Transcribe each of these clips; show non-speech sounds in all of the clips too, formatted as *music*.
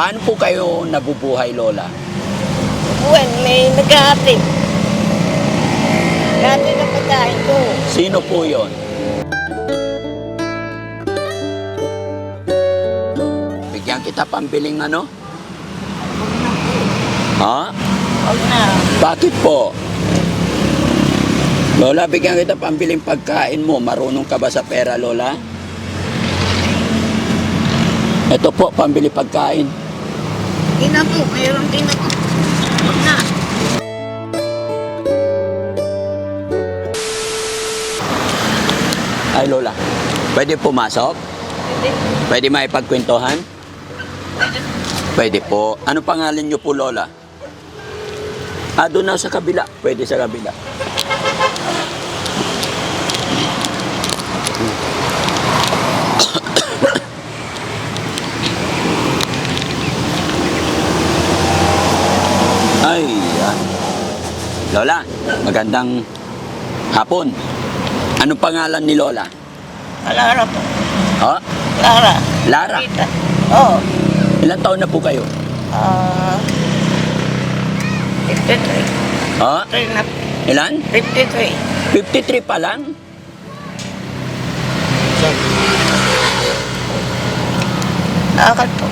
Paano po kayo nabubuhay, Lola? Buwan, may nag-aatid. Nag-aatid ang pagkain ko. Sino po yon? Bigyan kita pambiling ano? Ha? Huwag na. Bakit po? Lola, bigyan kita pambiling pagkain mo. Marunong ka ba sa pera, Lola? Ito po, pambili pagkain. Na po, mayroon din ako. Huwag na. Ay, Lola. Pwede pumasok? Hindi. Pwede maipagkwentuhan? Pwede po. Ano pangalan niyo po, Lola? Ah, doon na sa kabila. Pwede sa kabila. Ay, ah. Lola, magandang hapon. Anong pangalan ni Lola? Clara po. Oh, Clara. Lara. Kita. Oo. Ilang taon na po kayo? Ah... 53. Oh, Three na. ilan? 53. 53 pa lang? Nakakal po.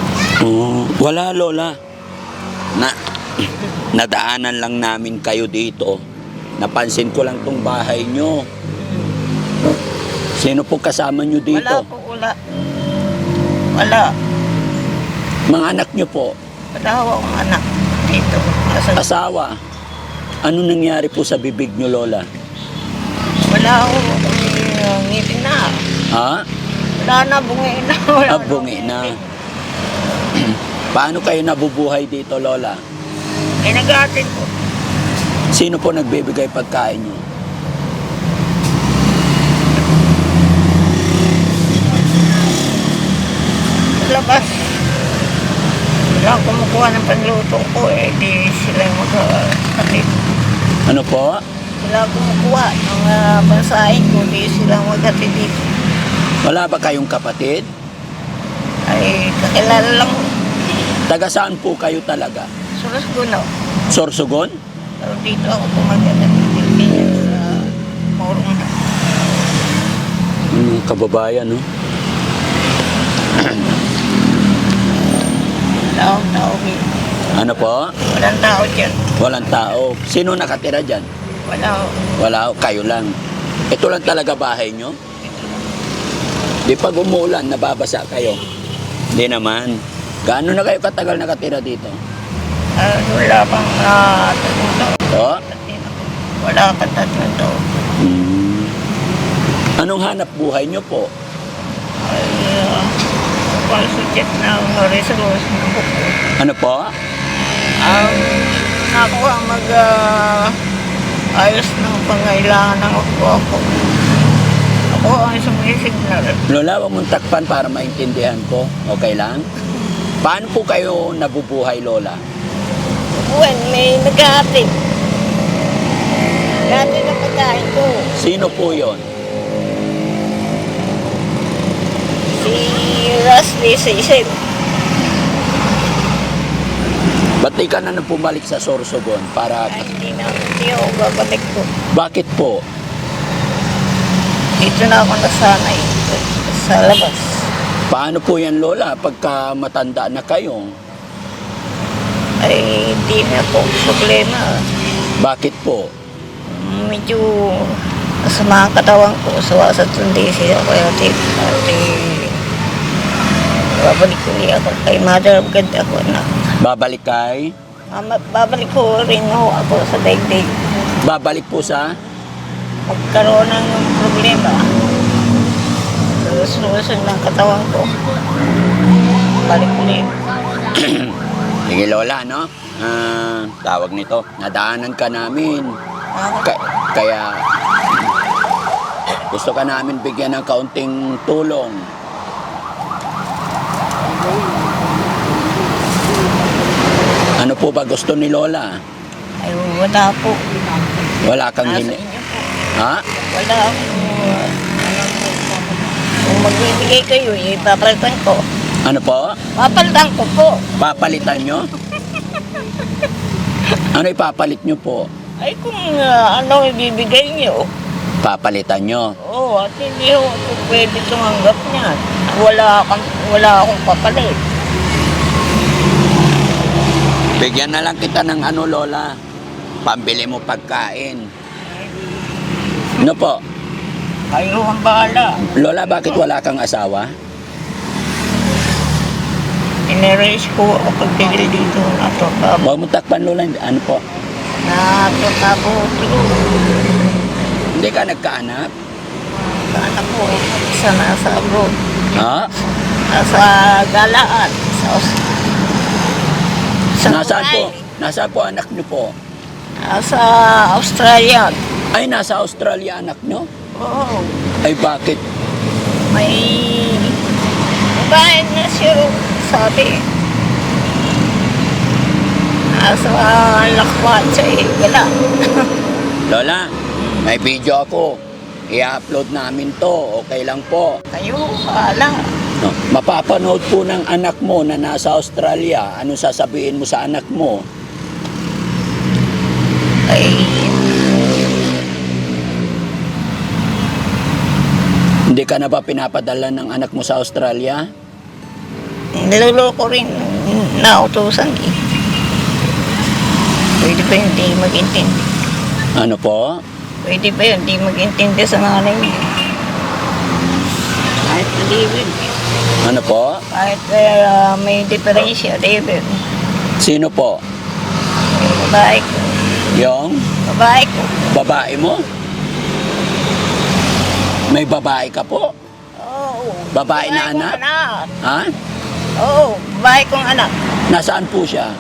Oo. wala, Lola. Na, nadaanan lang namin kayo dito. Napansin ko lang tong bahay nyo. Sino po kasama nyo Wala dito? po, wala. Wala. Mga anak nyo po. Wala ako akong anak dito. Nasa, Asawa. Ano nangyari po sa bibig nyo, Lola? wala ako uh, ngipin na. Ha? Wala na, bungi na. *laughs* Wala Ah, bungi na. *clears throat* Paano kayo nabubuhay dito, Lola? Eh, nag-aatid po. Sino po nagbibigay pagkain nyo? Labas. Wala akong kumukuha ng panluto ko eh. Di sila yung mag-aatid. Ano po? Wala akong kumukuha ng uh, bansahin ko. Di sila mag-aatid dito. Wala ba kayong kapatid? Ay, kakilala lang. Taga saan po kayo talaga? Sulas ko na. Sorsogon? Pero dito ako pumagat ng Pilipinas sa Morong. Hmm, kababayan, no? Akong tao dito. Ano po? Walang tao dyan. Walang tao. Sino nakatira dyan? Wala ako. Wala, kayo lang. Ito lang talaga bahay nyo? Di pag umuulan, nababasa kayo? Hindi naman. Gaano na kayo katagal nakatira dito? Ah, wala pang uh, tatlong taon. To? Wala pa tatlong taon. Hmm. Anong hanap buhay nyo po? Ay, uh, palsujet ng resolution ng buko. Ano po? Ang nakuha mag ah, ayos ng pangailangan ng ako ako. Ako ang sumisignal. Lola, huwag mong takpan para maintindihan ko. Okay lang? Paano po kayo nabubuhay, Lola? Buwan, may nag-aatid. Nag-aatid ang pagkain ko. Sino po yon? Si Rusty Sisip. Ba't di ka na nang bumalik sa Sorsogon para... Ay, hindi na, hindi ako babalik ko. Bakit po? Dito na ako nasanay sa labas. Paano po yan, Lola, pagka matanda na kayo? Ay, hindi na po problema. Bakit po? Medyo masama ang katawan ko. Sawa sa tundi siya. Kaya di, babalik ko niya ako kay mother of God ako na. Babalik kay? Mama, babalik ko rin ho ako sa daigdig. Babalik po sa? Magkaroon ng problema. Susunod ng katawan ko. Balik ulit. *clears throat* Sige, Lola, no? Ah, tawag nito, nadaanan ka namin. Ka- kaya gusto ka namin bigyan ng kaunting tulong. Ano po ba gusto ni Lola? ay wala po. Wala kang Nasa hini... inyo po. Ha? Wala akong... uh, Kung magbibigay kayo, ipapalitan ko. Ano po? Papalitan ko po. Papalitan nyo? Ano ipapalit nyo po? Ay kung ah, ano ibibigay niyo. Papalitan nyo. Oo, at hindi ho ako pwede tumanggap niyan. Wala, akong, wala akong papalit. Bigyan na lang kita ng ano, Lola. Pambili mo pagkain. Ano po? Kayo ang bahala. Lola, bakit wala kang asawa? Inerase ko ako pagtigil dito. Natutabo. Huwag mo takpan, Lola. Ano po? Natutabo ko. Hindi ka nagkaanak? Anak ko, isa nasa abroad. Ha? Nasa galaan. Sa, sa Nasaan po? Nasaan po anak niyo po? Nasa Australia. Ay, nasa Australia anak niyo? Oo. Ay, bakit? May bahay na siya sabi. Nasa lakwan sa Igala. *laughs* Lola, may video ako. I-upload namin to. Okay lang po. Kayo, bahala. No, mapapanood po ng anak mo na nasa Australia. Ano sasabihin mo sa anak mo? Ay, Hindi ka na ba pinapadala ng anak mo sa Australia? Niloloko rin. Nautusan eh. Pwede ba hindi mag-intindi? Ano po? Pwede ba yun, hindi mag-intindi sa nanay niya? Kahit David. Ano po? Kahit uh, may diferensya, David. Sino po? Babae ko. Yung Babae ko. babae mo? May babae ka po? Oo. Babae na kong anak? anak. Ha? Oo, babae kong anak. Nasaan po siya?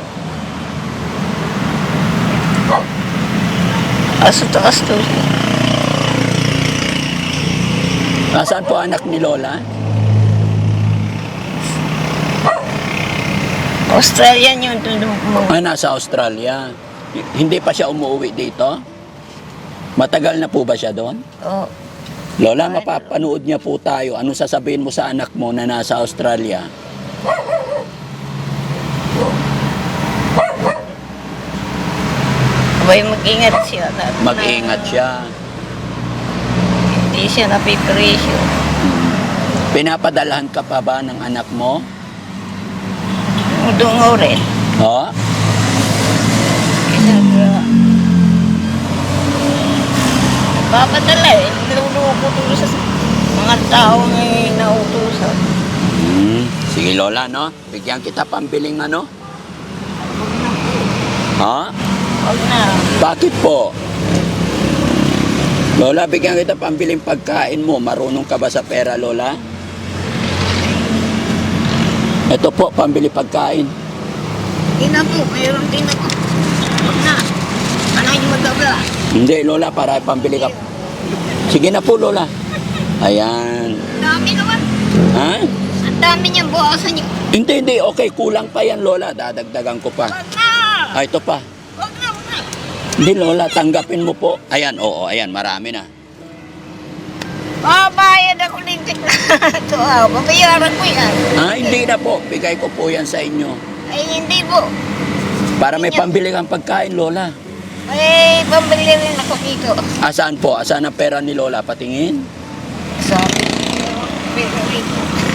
Aso to aso. Nasaan po anak ni Lola? Australian yun, tulong mo. Ah, nasa Australia. Hindi pa siya umuwi dito? Matagal na po ba siya doon? Oo. Lola, mapapanood niya po tayo. Ano sasabihin mo sa anak mo na nasa Australia? Abay, mag-ingat siya. Na- Mag-ingat siya. Hindi siya napipresyo. Pinapadalahan ka pa ba ng anak mo? Dungo rin. Ha? Kinag... Papadala eh. Niluluko tulo sa mga taong eh, nautusan. Hmm. Sige Lola, no? Bigyan kita pambiling ano? Ha? Huwag na. Bakit po? Lola, bigyan kita pambiling pagkain mo. Marunong ka ba sa pera, Lola? Ito po, pambili pagkain. Hindi na po, mayroon din ako. Huwag na. Yung magabla? Hindi, Lola, para pambili ka. Sige na po, Lola. Ayan. Dami naman. Ha? Dami niyang buwasan niyo. Hindi, hindi. Okay, kulang pa yan, Lola. Dadagdagan ko pa. Huwag na. Ah, ito pa. Huwag na, huwag na. Hindi, Lola. Tanggapin mo po. Ayan, oo. Ayan, marami na. Babayad ako ng tikla. *laughs* Ito ah, babayaran ko yan. Ah, hindi na po. Bigay ko po yan sa inyo. Ay, hindi po. Para may pambili kang pagkain, Lola. Ay, pambili rin ako dito. Asaan po? Asaan ang pera ni Lola? Patingin. Sabi pero.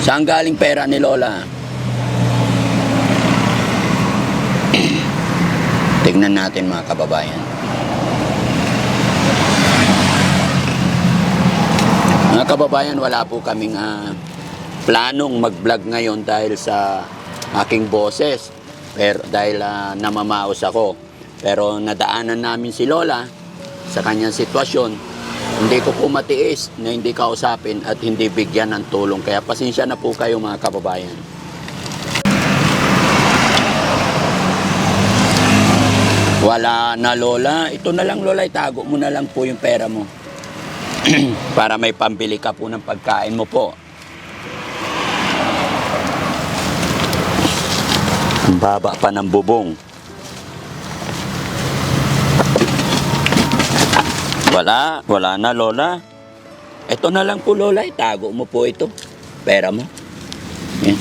Saan galing pera ni Lola? *clears throat* Tignan natin mga kababayan. Mga kababayan, wala po kaming ah, planong mag-vlog ngayon dahil sa aking boses. Pero dahil ah, namamaos ako. Pero nadaanan namin si Lola sa kanyang sitwasyon. Hindi ko po matiis na hindi kausapin at hindi bigyan ng tulong. Kaya pasensya na po kayo mga kababayan. Wala na Lola. Ito na lang Lola, itago mo na lang po yung pera mo. *clears throat* Para may pambili ka po ng pagkain mo po. Baba pa ng bubong. Wala, wala na lola. Ito na lang po lola, itago mo po ito. Pera mo. Yan.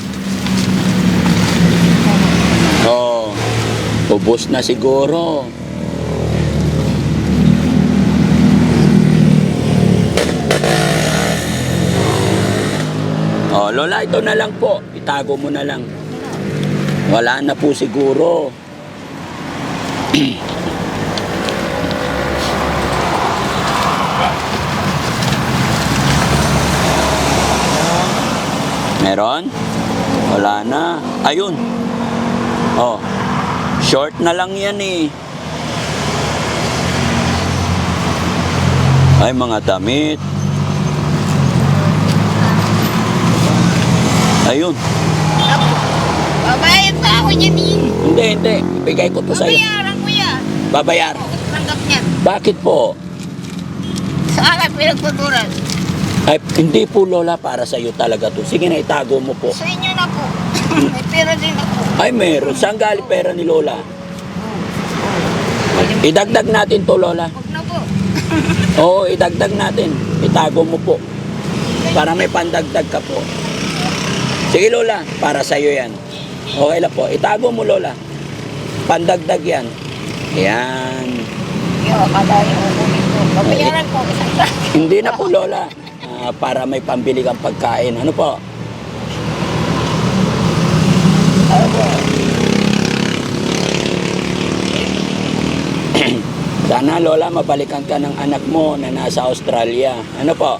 Oh, ubos na siguro. Oh, lola, ito na lang po. Itago mo na lang. Wala na po siguro. *clears throat* Meron? Wala na. Ayun. Oh. Short na lang yan eh. Ay, mga damit. Ayun. Babayad pa ako dyan eh. Hindi, hindi. Ibigay ko to sa'yo. Babayaran ko yan. Babayar. Tanggap niyan. Bakit po? Sa akin pinagtuturan. Ay, hindi po, Lola, para sa'yo talaga to. Sige na, itago mo po. Sa inyo na po. May pera din ako. Ay, meron. Saan galing pera ni Lola? Idagdag natin to, Lola. Huwag na po. *laughs* Oo, idagdag natin. Itago mo po. Para may pandagdag ka po. Sige, Lola. Para sa'yo yan. Okay lang po. Itago mo, Lola. Pandagdag yan. Yan. Yo, kalayo ko nito. Babayaran ko. Sa- Hindi na po, Lola. Para may pambili kang pagkain. Ano po? *clears throat* Sana, Lola, mabalikan ka ng anak mo na nasa Australia. Ano po?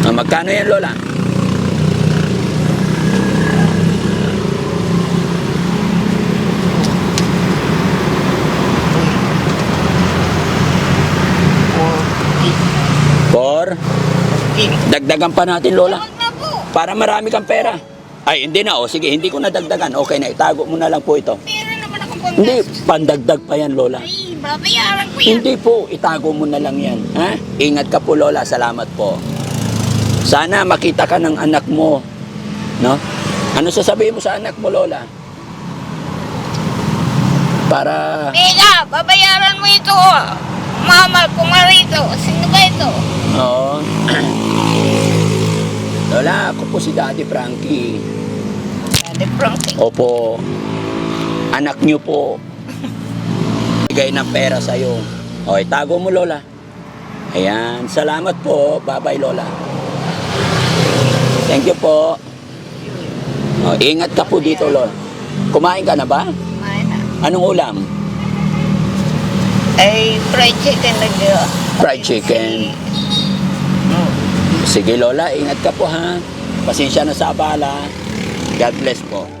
Ah, magkano yan, Lola? Dagdagan pa natin, Lola. Para marami kang pera. Ay, hindi na. O, sige, hindi ko na dagdagan. Okay na, itago mo na lang po ito. Naman Hindi, pandagdag pa yan, Lola. Ay, babayaran ko yan. Hindi po, itago mo na lang yan. Ha? Ingat ka po, Lola. Salamat po. Sana makita ka ng anak mo. No? Ano sasabihin mo sa anak mo, Lola? Para... Teka, babayaran mo ito. Mama ko nga rito. Sino ba ito? Oo. *clears throat* Lola, ako po si Daddy Frankie. Daddy Frankie. Opo. Anak niyo po. Bigay ng pera sa'yo. O, itago mo, Lola. Ayan. Salamat po. Bye-bye, Lola. Thank you po. O, ingat ka po dito, Lola. Kumain ka na ba? Kumain na. Anong ulam? Ay, fried chicken na. Fried chicken. Sige, Lola. Ingat ka po, ha? Pasensya na sa abala. God bless po.